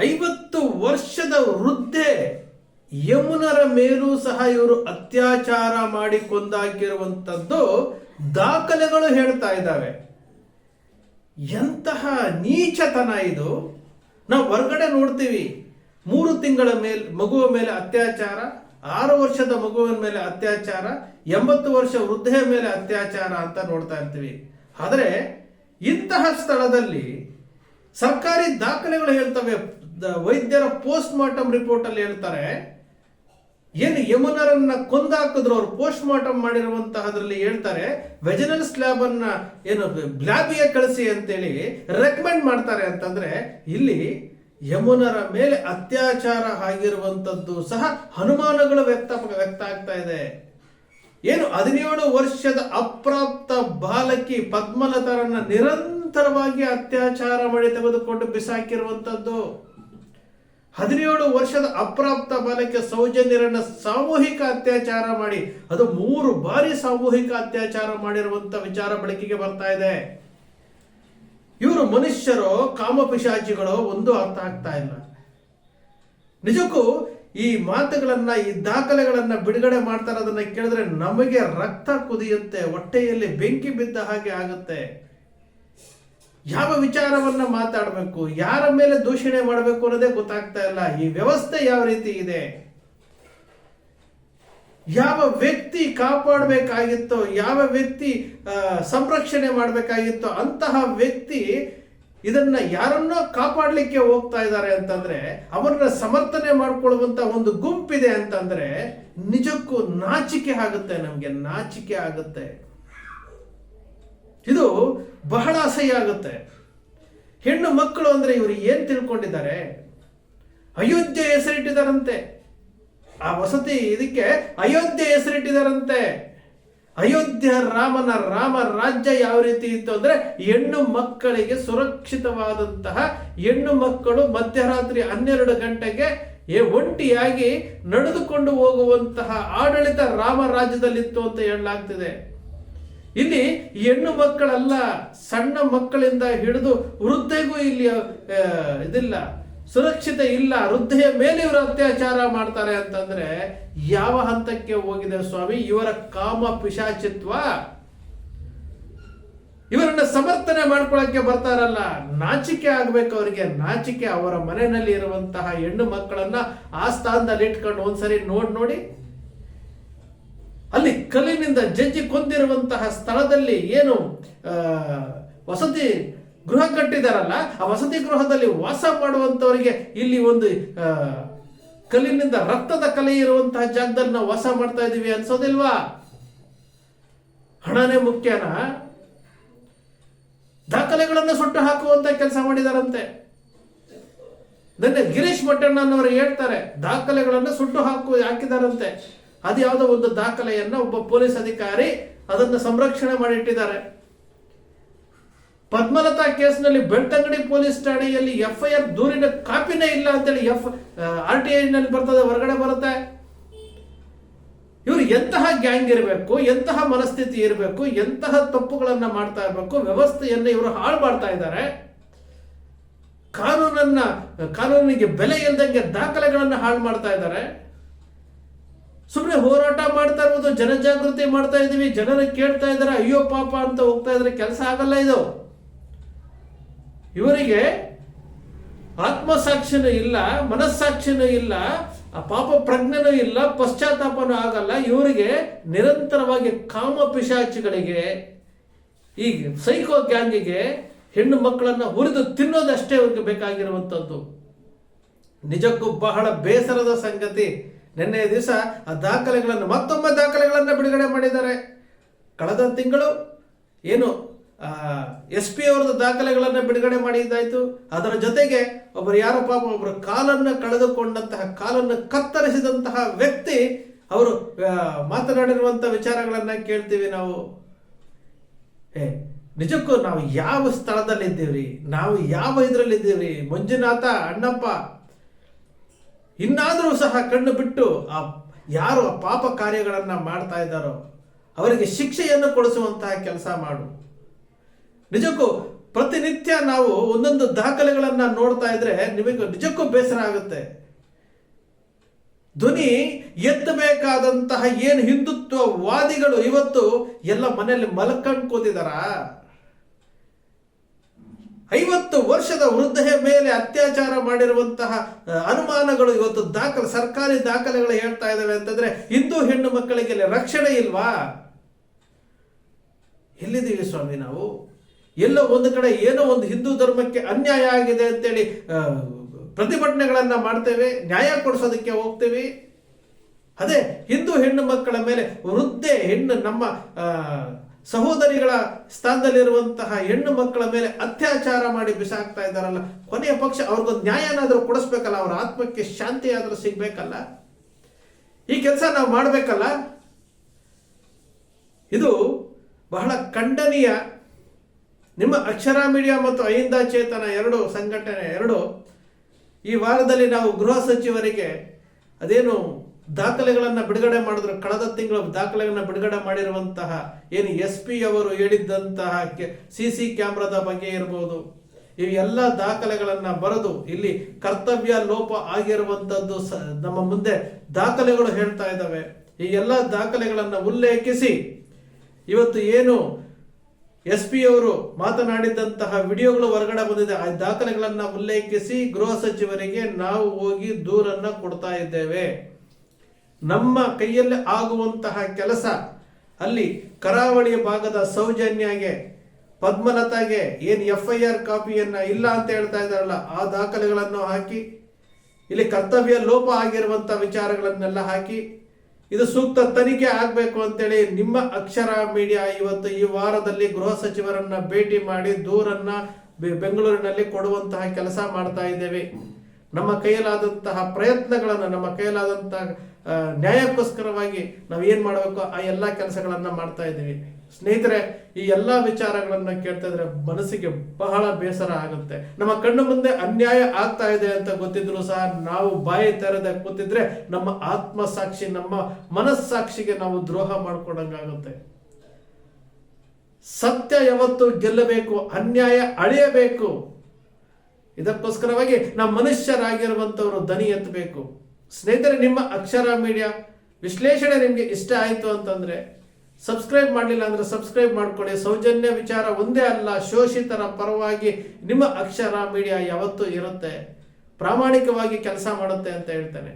ಐವತ್ತು ವರ್ಷದ ವೃದ್ಧೆ ಯಮುನರ ಮೇಲೂ ಸಹ ಇವರು ಅತ್ಯಾಚಾರ ಮಾಡಿ ಕೊಂದಾಕಿರುವಂಥದ್ದು ದಾಖಲೆಗಳು ಹೇಳ್ತಾ ಇದ್ದಾವೆ. ಎಂತಹ ನೀಚತನ ಇದು. ನಾವು ಹೊರಗಡೆ ನೋಡ್ತೀವಿ, ಮೂರು ತಿಂಗಳ ಮೇಲೆ ಮಗುವ ಮೇಲೆ ಅತ್ಯಾಚಾರ, ಆರು ವರ್ಷದ ಮಗುವಿನ ಮೇಲೆ ಅತ್ಯಾಚಾರ, ಎಂಬತ್ತು ವರ್ಷ ವೃದ್ಧೆಯ ಮೇಲೆ ಅತ್ಯಾಚಾರ ಅಂತ ನೋಡ್ತಾ ಇರ್ತೀವಿ. ಆದರೆ ಇಂತಹ ಸ್ಥಳದಲ್ಲಿ ಸರ್ಕಾರಿ ದಾಖಲೆಗಳು ಹೇಳ್ತವೆ ವೈದ್ಯರ ಪೋಸ್ಟ್ ಮಾರ್ಟಮ್ ರಿಪೋರ್ಟ್ ಅಲ್ಲಿ ಹೇಳ್ತಾರೆ, ಏನು ಯಮುನರನ್ನ ಕೊಂದಾಕಿದ್ರು ಅವ್ರು ಪೋಸ್ಟ್ ಮಾರ್ಟಮ್ ಮಾಡಿರುವಂತಹದ್ರಲ್ಲಿ ಹೇಳ್ತಾರೆ ವೆಜನಲ್ ಸ್ಲ್ಯಾಬ್ ಅನ್ನ ಏನು ಬ್ಲಾಬಿಗೆ ಕಳಿಸಿ ಅಂತೇಳಿ ರೆಕಮೆಂಡ್ ಮಾಡ್ತಾರೆ ಅಂತಂದ್ರೆ, ಇಲ್ಲಿ ಯಮುನರ ಮೇಲೆ ಅತ್ಯಾಚಾರ ಆಗಿರುವಂತದ್ದು ಸಹ ಅನುಮಾನಗಳು ವ್ಯಕ್ತ ವ್ಯಕ್ತ ಆಗ್ತಾ ಇದೆ. ಏನು ಹದಿನೇಳು ವರ್ಷದ ಅಪ್ರಾಪ್ತ ಬಾಲಕಿ ಪದ್ಮಲತರನ್ನ ನಿರಂತರವಾಗಿ ಅತ್ಯಾಚಾರ ಮಾಡಿ ತೆಗೆದುಕೊಂಡು ಬಿಸಾಕಿರುವಂತದ್ದು. ಹದಿನೇಳು ವರ್ಷದ ಅಪ್ರಾಪ್ತ ಬಾಲಕ್ಕೆ ಸೌಜನ್ಯರನ್ನ ಸಾಮೂಹಿಕ ಅತ್ಯಾಚಾರ ಮಾಡಿ, ಅದು ಮೂರು ಬಾರಿ ಸಾಮೂಹಿಕ ಅತ್ಯಾಚಾರ ಮಾಡಿರುವಂತ ವಿಚಾರ ಬೆಳಕಿಗೆ ಬರ್ತಾ ಇದೆ. ಇವರು ಮನುಷ್ಯರು ಕಾಮಪಿಶಾಚಿಗಳು ಒಂದು ಅರ್ಥ ಆಗ್ತಾ ಇಲ್ಲ. ನಿಜಕ್ಕೂ ಈ ಮಾತುಗಳನ್ನ, ಈ ದಾಖಲೆಗಳನ್ನ ಬಿಡುಗಡೆ ಮಾಡ್ತಾರೆ ಅದನ್ನ ಕೇಳಿದ್ರೆ ನಮಗೆ ರಕ್ತ ಕುದಿಯುತ್ತೆ, ಹೊಟ್ಟೆಯಲ್ಲಿ ಬೆಂಕಿ ಬಿದ್ದ ಹಾಗೆ ಆಗುತ್ತೆ. ಯಾವ ವಿಚಾರವನ್ನ ಮಾತಾಡಬೇಕು? ಯಾರ ಮೇಲೆ ದೂಷಣೆ ಮಾಡಬೇಕು ಅನ್ನೋದೇ ಗೊತ್ತಾಗ್ತಾ ಇಲ್ಲ. ಈ ವ್ಯವಸ್ಥೆ ಯಾವ ರೀತಿ ಇದೆ? ಯಾವ ವ್ಯಕ್ತಿ ಕಾಪಾಡಬೇಕಾಗಿತ್ತೋ, ಯಾವ ವ್ಯಕ್ತಿ ಸಂರಕ್ಷಣೆ ಮಾಡಬೇಕಾಗಿತ್ತೋ, ಅಂತಹ ವ್ಯಕ್ತಿ ಇದನ್ನ ಯಾರನ್ನೋ ಕಾಪಾಡಲಿಕ್ಕೆ ಹೋಗ್ತಾ ಇದ್ದಾರೆ ಅಂತಂದ್ರೆ ಅವರನ್ನ ಸಮರ್ಥನೆ ಮಾಡ್ಕೊಳ್ಳುವಂತ ಒಂದು ಗುಂಪಿದೆ ಅಂತಂದ್ರೆ, ನಿಜಕ್ಕೂ ನಾಚಿಕೆ ಆಗುತ್ತೆ ನಮಗೆ, ನಾಚಿಕೆ ಆಗುತ್ತೆ. ಇದು ಬಹಳ ಅಸಹ್ಯ ಆಗುತ್ತೆ. ಹೆಣ್ಣು ಮಕ್ಕಳು ಅಂದ್ರೆ ಇವರು ಏನು ತಿಳ್ಕೊಂಡಿದ್ದಾರೆ? ಅಯೋಧ್ಯೆ ಹೆಸರಿಟ್ಟಿದಾರಂತೆ. ಆ ವಸತಿ ಇದಕ್ಕೆ ಅಯೋಧ್ಯೆ ಹೆಸರಿಟ್ಟಿದಾರಂತೆ. ಅಯೋಧ್ಯ ರಾಮನ ರಾಮ ರಾಜ್ಯ ಯಾವ ರೀತಿ ಇತ್ತು ಅಂದ್ರೆ ಹೆಣ್ಣು ಮಕ್ಕಳಿಗೆ ಸುರಕ್ಷಿತವಾದಂತಹ ಹೆಣ್ಣು ಮಕ್ಕಳು ಮಧ್ಯರಾತ್ರಿ ಹನ್ನೆರಡು ಗಂಟೆಗೆ ಒಂಟಿಯಾಗಿ ನಡೆದುಕೊಂಡು ಹೋಗುವಂತಹ ಆಡಳಿತ ರಾಮ ರಾಜ್ಯದಲ್ಲಿತ್ತು ಅಂತ ಹೇಳಲಾಗ್ತಿದೆ. ಇಲ್ಲಿ ಹೆಣ್ಣು ಮಕ್ಕಳಲ್ಲ, ಸಣ್ಣ ಮಕ್ಕಳಿಂದ ಹಿಡಿದು ವೃದ್ಧೆಗೂ ಇಲ್ಲಿ ಇದಿಲ್ಲ, ಸುರಕ್ಷತೆ ಇಲ್ಲ, ವೃದ್ಧೆಯ ಮೇಲೆ ಇವರು ಅತ್ಯಾಚಾರ ಮಾಡ್ತಾರೆ ಅಂತಂದ್ರೆ ಯಾವ ಹಂತಕ್ಕೆ ಹೋಗಿದೆ ಸ್ವಾಮಿ? ಇವರ ಕಾಮ ಪಿಶಾಚಿತ್ವ? ಇವರನ್ನ ಸಮರ್ಥನೆ ಮಾಡ್ಕೊಳಕ್ಕೆ ಬರ್ತಾರಲ್ಲ, ನಾಚಿಕೆ ಆಗ್ಬೇಕು ಅವರಿಗೆ. ನಾಚಿಕೆ ಅವರ ಮನೆಯಲ್ಲಿ ಇರುವಂತಹ ಹೆಣ್ಣು ಮಕ್ಕಳನ್ನ ಆ ಸ್ಥಾನದಲ್ಲಿ ಇಟ್ಕೊಂಡು ಒಂದ್ಸರಿ ನೋಡ್ ನೋಡಿ. ಅಲ್ಲಿ ಕಲ್ಲಿನಿಂದ ಜಜ್ಜಿ ಕೊಂದಿರುವಂತಹ ಸ್ಥಳದಲ್ಲಿ ಏನು ವಸತಿ ಗೃಹ ಕಟ್ಟಿದಾರಲ್ಲ, ಆ ವಸತಿ ಗೃಹದಲ್ಲಿ ವಾಸ ಮಾಡುವಂತವರಿಗೆ ಇಲ್ಲಿ ಒಂದು ಕಲ್ಲಿನಿಂದ ರಕ್ತದ ಕಲೆ ಇರುವಂತಹ ಜಾಗದಲ್ಲಿ ನಾವು ವಾಸ ಮಾಡ್ತಾ ಇದ್ದೀವಿ ಅನ್ಸೋದಿಲ್ವಾ? ಹಣನೇ ಮುಖ್ಯನ? ದಾಖಲೆಗಳನ್ನು ಸುಟ್ಟು ಹಾಕುವಂತ ಕೆಲಸ ಮಾಡಿದಾರಂತೆ. ನಿನ್ನೆ ಗಿರೀಶ್ ಮಟ್ಟಣ್ಣನವರು ಹೇಳ್ತಾರೆ, ದಾಖಲೆಗಳನ್ನು ಸುಟ್ಟು ಹಾಕು, ಹಾಕಿದಾರಂತೆ. ಅದು ಯಾವುದೋ ಒಂದು ದಾಖಲೆಯನ್ನ ಒಬ್ಬ ಪೊಲೀಸ್ ಅಧಿಕಾರಿ ಅದನ್ನು ಸಂರಕ್ಷಣೆ ಮಾಡಿಟ್ಟಿದ್ದಾರೆ. ಪದ್ಮಲತಾ ಕೇಸ್ನಲ್ಲಿ ಬೆಳ್ತಂಗಡಿ ಪೊಲೀಸ್ ಠಾಣೆಯಲ್ಲಿ ಎಫ್ ಐ ಆರ್ ದೂರಿನ ಕಾಪಿನೇ ಇಲ್ಲ ಅಂತೇಳಿ ಎಫ್ ಆರ್ ಟಿ ನಲ್ಲಿ ಬರ್ತದೆ, ಹೊರಗಡೆ ಬರುತ್ತೆ. ಇವರು ಎಂತಹ ಗ್ಯಾಂಗ್ ಇರಬೇಕು, ಎಂತಹ ಮನಸ್ಥಿತಿ ಇರಬೇಕು, ಎಂತಹ ತಪ್ಪುಗಳನ್ನ ಮಾಡ್ತಾ ಇರಬೇಕು, ವ್ಯವಸ್ಥೆಯನ್ನ ಇವರು ಹಾಳು ಮಾಡ್ತಾ ಇದ್ದಾರೆ. ಕಾನೂನನ್ನ, ಕಾನೂನಿಗೆ ಬೆಲೆ ಇಲ್ದಂಗೆ ದಾಖಲೆಗಳನ್ನು ಹಾಳು ಮಾಡ್ತಾ ಇದ್ದಾರೆ. ಸುಮ್ಮನೆ ಹೋರಾಟ ಮಾಡ್ತಾ ಇರ್ಬೋದು ಜನಜಾಗೃತಿ ಮಾಡ್ತಾ ಇದೀವಿ, ಜನರು ಕೇಳ್ತಾ ಇದ್ದಾರೆ ಅಯ್ಯೋ ಪಾಪ ಅಂತ ಹೋಗ್ತಾ ಇದ್ರೆ, ಕೆಲಸ ಆಗಲ್ಲ ಇದು. ಇವರಿಗೆ ಆತ್ಮಸಾಕ್ಷಿನೂ ಇಲ್ಲ, ಮನಸ್ಸಾಕ್ಷಿನೂ ಇಲ್ಲ, ಆ ಪಾಪ ಪ್ರಜ್ಞೆನೂ ಇಲ್ಲ, ಪಶ್ಚಾತ್ತಾಪನೂ ಆಗಲ್ಲ. ಇವರಿಗೆ ನಿರಂತರವಾಗಿ ಕಾಮ ಪಿಶಾಚಿಗಳಿಗೆ, ಈ ಸೈಕೋ ಗ್ಯಾಂಗಿಗೆ ಹೆಣ್ಣು ಮಕ್ಕಳನ್ನ ಹುರಿದು ತಿನ್ನೋದಷ್ಟೇ ಅವ್ರಿಗೆ ಬೇಕಾಗಿರುವಂಥದ್ದು. ನಿಜಕ್ಕೂ ಬಹಳ ಬೇಸರದ ಸಂಗತಿ. ನಿನ್ನೆ ದಿವಸ ಆ ದಾಖಲೆಗಳನ್ನು ಮತ್ತೊಮ್ಮೆ ದಾಖಲೆಗಳನ್ನು ಬಿಡುಗಡೆ ಮಾಡಿದ್ದಾರೆ. ಕಳೆದ ತಿಂಗಳು ಏನು ಎಸ್ ಪಿ ಅವರದ ದಾಖಲೆಗಳನ್ನು ಬಿಡುಗಡೆ ಮಾಡಿದ್ದಾಯಿತು. ಅದರ ಜೊತೆಗೆ ಒಬ್ಬರು ಯಾರೋ ಪಾಪ ಒಬ್ಬರು ಕಾಲನ್ನು ಕಳೆದುಕೊಂಡಂತಹ, ಕಾಲನ್ನು ಕತ್ತರಿಸಿದಂತಹ ವ್ಯಕ್ತಿ ಅವರು ಮಾತನಾಡಿರುವಂಥ ವಿಚಾರಗಳನ್ನ ಕೇಳ್ತೀವಿ ನಾವು. ಏ, ನಿಜಕ್ಕೂ ನಾವು ಯಾವ ಸ್ಥಳದಲ್ಲಿದ್ದೀವ್ರಿ? ನಾವು ಯಾವ ಇದರಲ್ಲಿದ್ದೀವ್ರಿ? ಮಂಜುನಾಥ, ಅಣ್ಣಪ್ಪ ಇನ್ನಾದರೂ ಸಹ ಕಣ್ಣು ಬಿಟ್ಟು ಆ ಯಾರು ಆ ಪಾಪ ಕಾರ್ಯಗಳನ್ನು ಮಾಡ್ತಾ ಇದ್ದಾರೋ, ಅವರಿಗೆ ಶಿಕ್ಷೆಯನ್ನು ಕೊಡಿಸುವಂತಹ ಕೆಲಸ ಮಾಡು. ನಿಜಕ್ಕೂ ಪ್ರತಿನಿತ್ಯ ನಾವು ಒಂದೊಂದು ದಾಖಲೆಗಳನ್ನು ನೋಡ್ತಾ ಇದ್ರೆ ನಿಮಗೆ ನಿಜಕ್ಕೂ ಬೇಸರ ಆಗುತ್ತೆ. ಧ್ವನಿ ಎತ್ತಬೇಕಾದಂತಹ ಏನು ಹಿಂದುತ್ವವಾದಿಗಳು ಇವತ್ತು ಎಲ್ಲ ಮನೆಯಲ್ಲಿ ಮಲ್ಕಂಡ್ ಕೂತಿದಾರ ಐವತ್ತು ವರ್ಷದ ವೃದ್ಧೆಯ ಮೇಲೆ ಅತ್ಯಾಚಾರ ಮಾಡಿರುವಂತಹ ಅನುಮಾನಗಳು ಇವತ್ತು ದಾಖಲೆ, ಸರ್ಕಾರಿ ದಾಖಲೆಗಳು ಹೇಳ್ತಾ ಇದ್ದಾವೆ ಅಂತಂದ್ರೆ ಹಿಂದೂ ಹೆಣ್ಣು ಮಕ್ಕಳಿಗೆ ರಕ್ಷಣೆ ಇಲ್ವಾ? ಎಲ್ಲಿದ್ದೀವಿ ಸ್ವಾಮಿ ನಾವು? ಎಲ್ಲೋ ಒಂದು ಕಡೆ ಏನೋ ಒಂದು ಹಿಂದೂ ಧರ್ಮಕ್ಕೆ ಅನ್ಯಾಯ ಆಗಿದೆ ಅಂತೇಳಿ ಪ್ರತಿಭಟನೆಗಳನ್ನ ಮಾಡ್ತೇವೆ, ನ್ಯಾಯ ಕೊಡಿಸೋದಕ್ಕೆ ಹೋಗ್ತೇವೆ. ಅದೇ ಹಿಂದೂ ಹೆಣ್ಣು ಮಕ್ಕಳ ಮೇಲೆ ವೃದ್ಧೆ ಹೆಣ್ಣು ನಮ್ಮ ಸಹೋದರಿಗಳ ಸ್ಥಾನದಲ್ಲಿರುವಂತಹ ಹೆಣ್ಣು ಮಕ್ಕಳ ಮೇಲೆ ಅತ್ಯಾಚಾರ ಮಾಡಿ ಬಿಸಾಕ್ತಾ ಇದ್ದಾರಲ್ಲ, ಕೊನೆಯ ಪಕ್ಷ ಅವ್ರಿಗೊಂದು ನ್ಯಾಯನಾದರೂ ಕೊಡಿಸ್ಬೇಕಲ್ಲ, ಅವರ ಆತ್ಮಕ್ಕೆ ಶಾಂತಿ ಸಿಗಬೇಕಲ್ಲ ಸಿಗ್ಬೇಕಲ್ಲ? ಈ ಕೆಲಸ ನಾವು ಮಾಡಬೇಕಲ್ಲ? ಇದು ಬಹಳ ಖಂಡನೀಯ. ನಿಮ್ಮ ಅಕ್ಷರ ಮೀಡಿಯಾ ಮತ್ತು ಅಹಿಂದ ಚೇತನ ಎರಡು ಸಂಘಟನೆ ಎರಡು, ಈ ವಾರದಲ್ಲಿ ನಾವು ಗೃಹ ಸಚಿವರಿಗೆ ಅದೇನು ದಾಖಲೆಗಳನ್ನು ಬಿಡುಗಡೆ ಮಾಡಿದ್ರು. ಕಳೆದ ತಿಂಗಳು ದಾಖಲೆಗಳನ್ನು ಬಿಡುಗಡೆ ಮಾಡಿರುವಂತಹ ಏನು ಎಸ್ ಪಿ ಅವರು ಹೇಳಿದ್ದಂತಹ ಸಿ ಸಿ ಕ್ಯಾಮ್ರಾದ ಬಗ್ಗೆ ಇರಬಹುದು ಈ ಎಲ್ಲ ದಾಖಲೆಗಳನ್ನು ಬರೆದು ಇಲ್ಲಿ ಕರ್ತವ್ಯ ಲೋಪ ಆಗಿರುವಂತದ್ದು ಸ- ನಮ್ಮ ಮುಂದೆ ದಾಖಲೆಗಳು ಹೇಳ್ತಾ ಇದ್ದಾವೆ. ಈ ಎಲ್ಲ ದಾಖಲೆಗಳನ್ನು ಉಲ್ಲೇಖಿಸಿ ಇವತ್ತು ಏನು ಎಸ್ ಪಿ ಅವರು ಮಾತನಾಡಿದಂತಹ ವಿಡಿಯೋಗಳು ಹೊರಗಡೆ ಬಂದಿದೆ. ಆ ದಾಖಲೆಗಳನ್ನು ಉಲ್ಲೇಖಿಸಿ ಗೃಹ ಸಚಿವರಿಗೆ ನಾವು ಹೋಗಿ ದೂರನ್ನ ಕೊಡ್ತಾ ಇದ್ದೇವೆ. ನಮ್ಮ ಕೈಯಲ್ಲಿ ಆಗುವಂತಹ ಕೆಲಸ ಅಲ್ಲಿ ಕರಾವಳಿ ಭಾಗದ ಸೌಜನ್ಯಗೆ, ಪದ್ಮಲತಾಗೆ ಏನು ಎಫ್ ಐ ಆರ್ ಕಾಪಿಯನ್ನ ಇಲ್ಲ ಅಂತ ಹೇಳ್ತಾ ಇದ್ದಾರಲ್ಲ, ಆ ದಾಖಲೆಗಳನ್ನು ಹಾಕಿ, ಇಲ್ಲಿ ಕರ್ತವ್ಯ ಲೋಪ ಆಗಿರುವಂಥ ವಿಚಾರಗಳನ್ನೆಲ್ಲ ಹಾಕಿ, ಇದು ಸೂಕ್ತ ತನಿಖೆ ಆಗಬೇಕು ಅಂತೇಳಿ ನಿಮ್ಮ ಅಕ್ಷರ ಮೀಡಿಯಾ ಇವತ್ತು ಈ ವಾರದಲ್ಲಿ ಗೃಹ ಸಚಿವರನ್ನ ಭೇಟಿ ಮಾಡಿ ದೂರನ್ನ ಬೆಂಗಳೂರಿನಲ್ಲಿ ಕೊಡುವಂತಹ ಕೆಲಸ ಮಾಡ್ತಾ ಇದ್ದೇವೆ. ನಮ್ಮ ಕೈಯಲ್ಲಾದಂತಹ ಪ್ರಯತ್ನಗಳನ್ನು, ನಮ್ಮ ಕೈಯಲ್ಲಾದಂತಹ ನ್ಯಾಯಕ್ಕೋಸ್ಕರವಾಗಿ ನಾವು ಏನು ಮಾಡಬೇಕು? ಆ ಎಲ್ಲ ಕೆಲಸಗಳನ್ನು ಮಾಡ್ತಾ ಇದ್ದೀವಿ. ಸ್ನೇಹಿತರೆ, ಈ ಎಲ್ಲ ವಿಚಾರಗಳನ್ನು ಕೇಳ್ತಾ ಇದ್ರೆ ಮನಸ್ಸಿಗೆ ಬಹಳ ಬೇಸರ ಆಗುತ್ತೆ. ನಮ್ಮ ಕಣ್ಣು ಮುಂದೆ ಅನ್ಯಾಯ ಆಗ್ತಾ ಇದೆ ಅಂತ ಗೊತ್ತಿದ್ರು ಸಹ ನಾವು ಬಾಯಿ ತೆರೆದ ಕೂತಿದ್ರೆ ನಮ್ಮ ಆತ್ಮಸಾಕ್ಷಿ ನಮ್ಮ ಮನಸ್ಸಾಕ್ಷಿಗೆ ನಾವು ದ್ರೋಹ ಮಾಡ್ಕೊಂಡಂಗಾಗುತ್ತೆ ಸತ್ಯ ಯಾವತ್ತು ಗೆಲ್ಲಬೇಕು, ಅನ್ಯಾಯ ಅಳೆಯಬೇಕು. ಇದಕ್ಕೋಸ್ಕರವಾಗಿ ನಾವು ಮನುಷ್ಯರಾಗಿರುವಂಥವರು ದನಿ ಎತ್ತಬೇಕು. ಸ್ನೇಹಿತರೆ, ನಿಮ್ಮ ಅಕ್ಷರ ಮೀಡಿಯಾ ವಿಶ್ಲೇಷಣೆ ನಿಮಗೆ ಇಷ್ಟ ಆಯಿತು ಅಂತಂದರೆ ಸಬ್ಸ್ಕ್ರೈಬ್ ಮಾಡಲಿಲ್ಲ ಅಂದರೆ ಸಬ್ಸ್ಕ್ರೈಬ್ ಮಾಡ್ಕೊಳ್ಳಿ. ಸೌಜನ್ಯ ವಿಚಾರ ಒಂದೇ ಅಲ್ಲ, ಶೋಷಿತರ ಪರವಾಗಿ ನಿಮ್ಮ ಅಕ್ಷರ ಮೀಡಿಯಾ ಯಾವತ್ತೂ ಇರುತ್ತೆ. ಪ್ರಾಮಾಣಿಕವಾಗಿ ಕೆಲಸ ಮಾಡುತ್ತೆ ಅಂತ ಹೇಳ್ತೇನೆ.